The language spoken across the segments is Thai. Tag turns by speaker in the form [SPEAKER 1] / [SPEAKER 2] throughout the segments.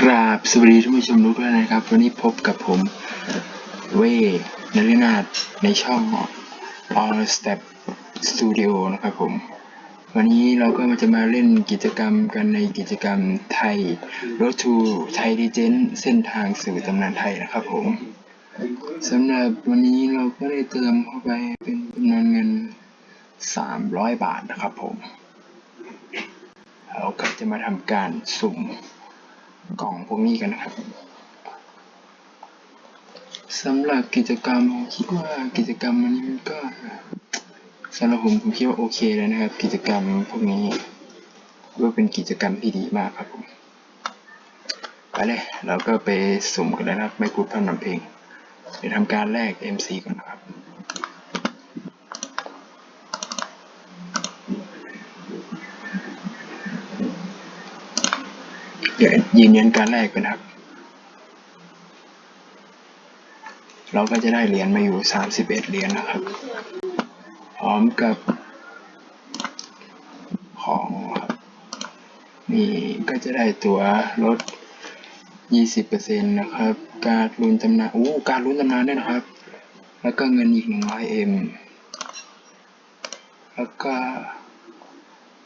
[SPEAKER 1] กราบสวัสดีท่านผู้ชมทุกท่านนะครับ วันนี้พบกับผมเวนฤนาถในช่อง All Step Studio นะครับผม วันนี้เราก็จะมาเล่นกิจกรรมกันในกิจกรรมไทย Road to Thai Legend เส้นทางสู่ตำนานไทยนะครับผมสำหรับวันนี้เราก็ได้เติมเข้าไปเป็นจำนวนเงิน 300 บาทนะครับผม เราก็จะมาทำการสุ่มกล่องพวกนี้กันนะครับสำหรับกิจกรรมผมคิดว่ากิจกรรมอันนี้มันก็สำหรับผมผมคิดว่าโอเคเลยนะครับ กิจกรรมพวกนี้ว่าเป็นกิจกรรมที่ดีมากครับผมไปเลยเราก็ไปสุ่มกันเลยนะครับ ไม่พูดพร่ำนำเพลงเดี๋ยวทำการแลก MC ก่อนนะครับ เดี๋ยวยืนยันการแรกกันะครับ เราก็จะได้เหรียญมาอยู่ 31 เหรียญนะครับ พร้อมกับของครับนี่ก็จะได้ตัวลด 20%นะครับ การลุ้นตำนานโอ้การลุ้นตำนานด้วยนะครับ แล้วก็เงินอีก 100M แล้วก็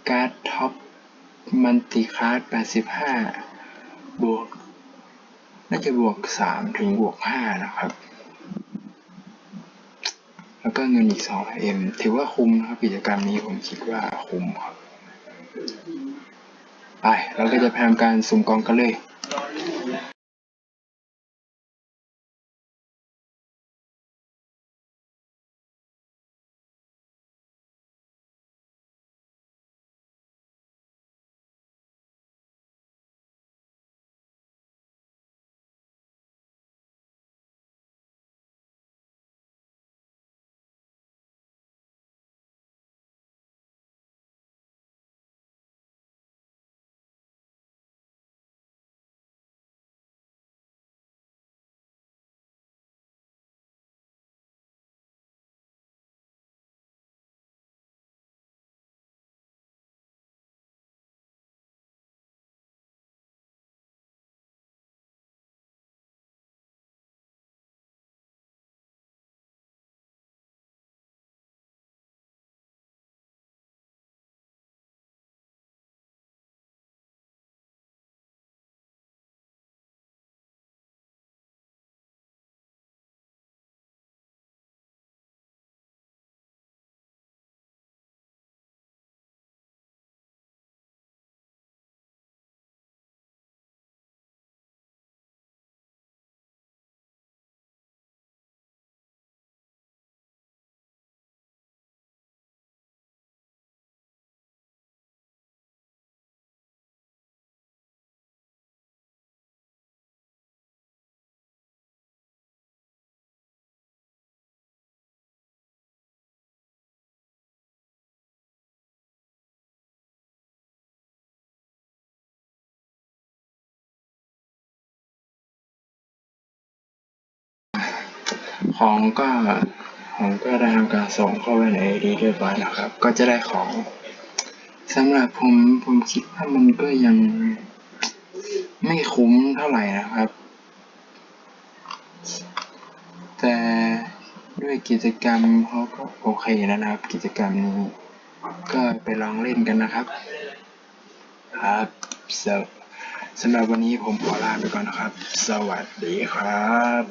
[SPEAKER 1] การ์ดท็อป มันติคาร์ด85 บวก น่าจะบวก 3 ถึงบวก 5 นะครับ แล้วก็เงินอีก 2M ถือว่าคุ้มนะครับ กิจกรรมนี้ผมคิดว่าคุ้มครับ ไป เราก็จะพยายามการสุ่มกองกันเลย ของก็ของก็ได้ทำการส่งเข้าไปใน ID เรียบร้อยแล้วครับ ก็จะได้ของสำหรับผมผมคิดว่ามันก็ยังไม่คุ้มเท่าไหร่นะครับ แต่ด้วยกิจกรรมเขาก็โอเคแล้วนะครับ กิจกรรมนี้ ก็ไปลองเล่นกันนะครับ ครับสสำหรับวันนี้ผมขอลาไปก่อนนะครับ สวัสดีครับ